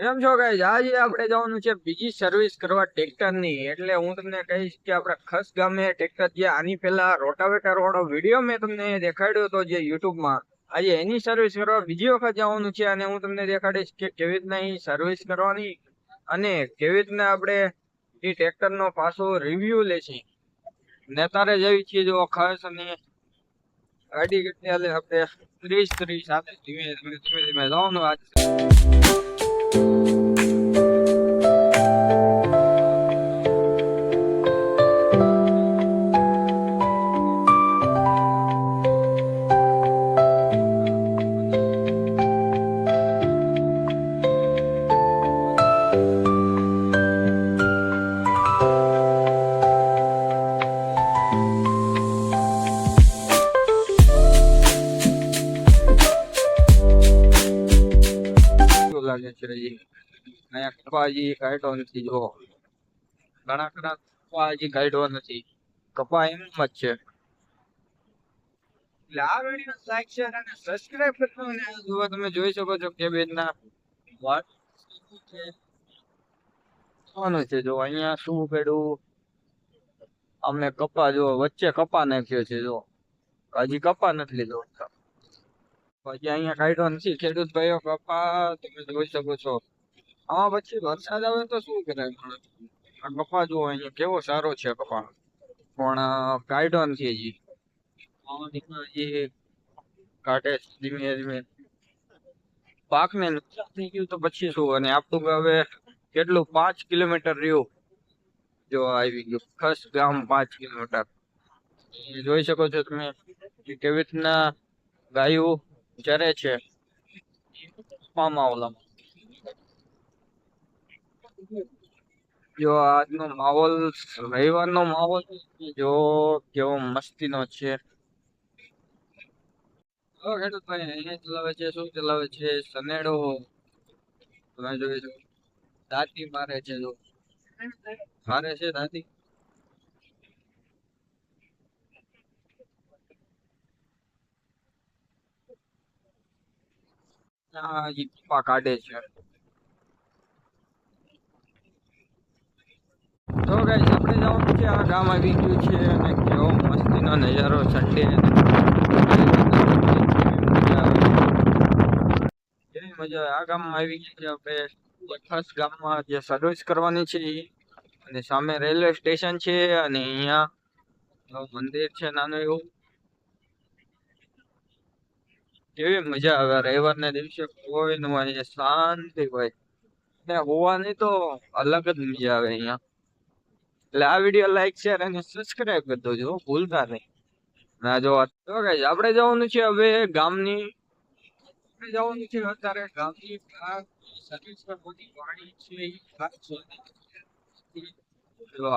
એમ છો ગાઈઝ આજે આપણે જવાનું છે બીજી સર્વિસ કરવા ટ્રેક્ટરની એટલે હું તમને કહીશ કે આપણે ખસ ગામે ટ્રેક્ટર જે આની પહેલા રોટાવેટર વાળો વીડિયો મેં તમને દેખાડ્યો હતો જે યુટ્યુબમાં આજે એની સર્વિસ કરવા બીજી વખત જવાનું છે અને હું તમને દેખાડીશ કે કેવી રીતના એ સર્વિસ કરવાની અને કેવી રીતના આપણે એ ટ્રેક્ટરનો પાછો રિવ્યુ લેશી. નેતારે જેવી છે જો ખસ અને ગાડી કેટલી આપણે ત્રીસ ત્રીસ સાથે ધીમે ધીમે ધીમે ધીમે જવાનું આજ. છે અહીંયા કપા હજી કાઢ્યો નથી. જો ઘણા ઘણા કપા હજી નથી કપા જોઈ શકો છો કે બેનના વાત છે. કોનું જો અહીંયા શું કર્યું અમને કપા જો વચ્ચે કપા નાખ્યો છે જો હજી કપા નથી લીધો. પછી અહીંયા કાઢ્યો નથી. ખેડૂત ભાઈઓ કપા તમે જોઈ શકો છો. આમાં પછી વરસાદ આવે તો શું કરે આ કપા જુઓ, અહીંયા કેવો સારો છે કપા. પણ કાઢ્યો નથી હજી. હજી કાઢે ધીમે ધીમે. પાકને નુકસાન થઈ ગયું તો પછી શું? અને આપણું હવે કેટલું? પાંચ કિલોમીટર રહ્યું. જો આવી ગયું. ખસ ગામ પાંચ કિલોમીટર. જોઈ શકો છો તમે કેવી રીતના ગાયો ચરે છે. પામાવલામાં જો આજનો માહોલ, રવિવારનો માહોલ, જો કેવો મસ્તીનો છે. ચલાવે છે, શું ચલાવે છે? સનેડો તમે જોઈ શકો. દાંતી મારે છે, જો. મારે છે દાંતી આ હજી કપા કાઢે છે. તો ગાઈ આપણે જવાનું છે આ ગામ આવી ગયું છે અને કેવો મસ્તીનો નજારો સન્ડે કેવી મજા આ ગામમાં આવી ગઈ છે આપણે ખાસ ગામમાં જે સર્વિસ કરવાની છે અને સામે રેલવે સ્ટેશન છે અને અહીંયા મંદિર છે નાનું એવું. કેવી મજા આવે રવિવારના દિવસે? કોઈ ન હોય શાંતિ હોય. ને હોવાની તો અલગ જ મજા આવે અહીંયા. એટલે આ વીડિયો લાઈક શેર અને સબસ્ક્રાઇબ કરી દેજો ભૂલતા નહીં. ના, જો આપણે જવાનું છે હવે ગામની. જવાનું છે અત્યારે ગામની સર્વિસ પર બધી ગાડી છે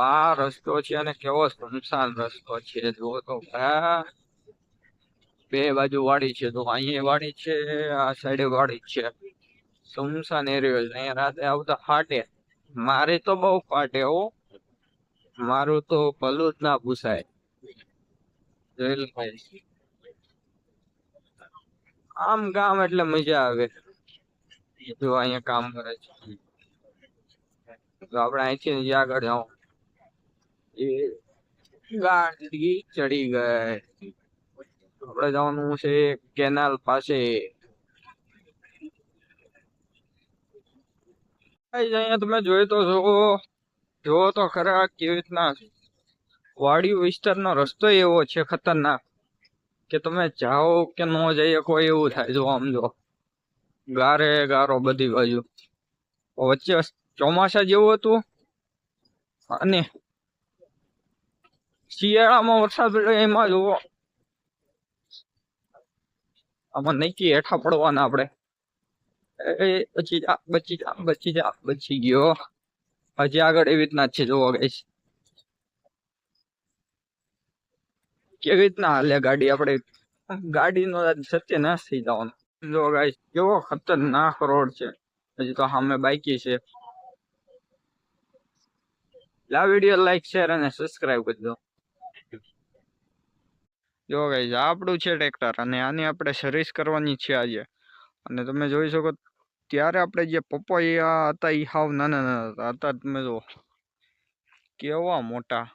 આ રસ્તો છે અને કેવો સુનસાન રસ્તો છે જુઓ તો ભાઈ બે બાજુ વાડી છે, તો અહીંયા વાડી છે, આ સાઈડે વાડી છે. સુમસાન એરિયો છે, અહીંયા રાતે આવતા ફાટે મારે તો બહુ ફાટે હો. મારું તો ભલું જ ના પૂછાય. આમ કામ એટલે મજા આવે. જો અહીંયા કામ કરે છે. તો આપણે અહીંથી જ આગળ જાઓ એ ગાડી ચડી ગઈ. આપણે જવાનું છે કેનાલ પાસે. અહીંયા તમે જોઈ તો છો જોવો તો ખરા કેવી રીતના વાડી વિસ્તારનો રસ્તો એવો છે ખતરનાક કે તમે જાઓ કે ન જઈ શકો એવું થાય જો આમ જો. ગારે ગારો બધી બાજુ. વચ્ચે ચોમાસા જેવું હતું અને શિયાળામાં વરસાદ એમાં જુઓ. આમાં નક્કી હેઠા પડવાના આપણે. એ, બચી જા બચી જા બચી જા, બચી ગયો. હજી આગળ એવી રીતના છે, જોવો ગઈશ. કેવી રીતના હાલે ગાડી આપણે? ગાડીનો સત્યનાશ થઈ જવાનો. જો ગાઈશ, કેવો ખતરનાક રોડ છે. હજી તો સામે બાઈકી છે. આ વીડિયો લાઈક, શેર અને સબસ્ક્રાઈબ કરી દો જો ગાઈસ આ આપણું છે ટ્રેક્ટર અને આની આપણે સર્વિસ કરવાની છે આજે. અને તમે જોઈ શકો ત્યારે આપણે જે પપૈયા હતા એ હાવ નાના નાના હતા. હતા તમે જો કેવા મોટા.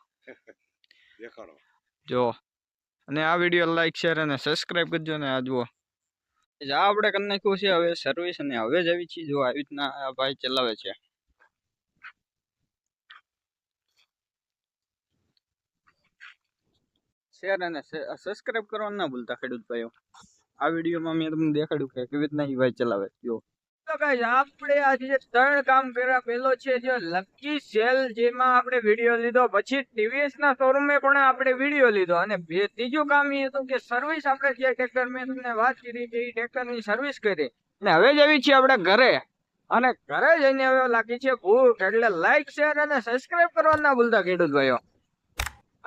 જો. અને આ વીડિયો લાઈક શેર અને સબસ્ક્રાઇબ કરજો ને આ જુઓ. આ આપણે કરી નાખ્યું છે હવે સર્વિસ અને હવે જ આવી છીએ જો આવી રીતના આ ભાઈ ચલાવે છે. શેર અને સબસ્ક્રાઇબ કરવાનું ના ભૂલતા ખેડૂત ભાઈઓ. આ વિડીયોમાં મેં તમને દેખાડ્યું કે કેવી રીતના એ ચલાવે જો. આપણે આજે ત્રણ કામ કર્યા, પેલો છે જે લકી સેલ જેમાં આપણે વીડિયો લીધો, પછી ટીવીએસ ના શોરૂમે પણ આપણે વીડિયો લીધો. અને ત્રીજું કામ એ હતું કે સર્વિસ આપણે જે ટ્રેક્ટર મેં તમને વાત કરી કે એ ટ્રેક્ટરની સર્વિસ કરી. અને હવે જ આવી છીએ આપણે ઘરે. અને ઘરે જઈને હવે લાગી છે ભૂખ, એટલે લાઈક શેર અને સબસ્ક્રાઇબ કરવા ના ભૂલતા ખેડૂત ભાઈઓ.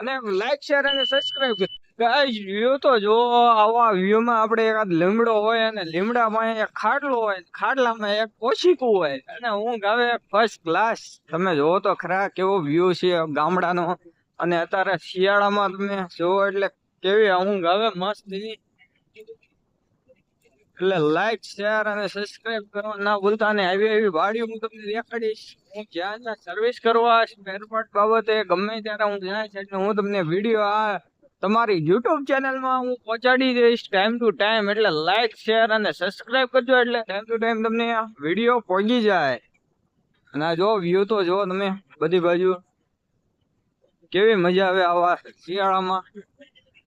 અને લાઈક શેર અને સબસ્ક્રાઇબ ગાઈસ વ્યૂ તો જો આવા વ્યૂ માં આપણે એકાદ લીમડો હોય અને લીમડામાં એક ખાટલો હોય, ખાટલામાં એક ઓશીકું હોય. અને હું ગાવે ફર્સ્ટ ક્લાસ તમે જોવો તો ખરા કેવો વ્યૂ છે ગામડાનો. અને અત્યારે શિયાળામાં તમે જોવો એટલે કેવી, હું ગાવે મસ્ત એટલે લાઈક શેર અને સબસ્ક્રાઇબ કરવા ના ભૂલતા અને આવી એવી વાડીઓ હું તમને દેખાડીશ. હું જ્યાં જ્યાં સર્વિસ કરવા સ્પેરપાર્ટ બાબતે ગમે ત્યારે હું જ્યાં છે હું તમને વીડિયો આ તમારી યુટ્યુબ ચેનલમાં હું પહોંચાડી દઈશ ટાઈમ ટુ ટાઈમ એટલે લાઈક શેર અને સબસ્ક્રાઇબ કરજો એટલે ટાઈમ ટુ ટાઈમ તમને વીડિયો પહોંચી જાય. અને આ જો વ્યૂ તો જો તમે બધી બાજુ. કેવી મજા આવે આવા શિયાળામાં.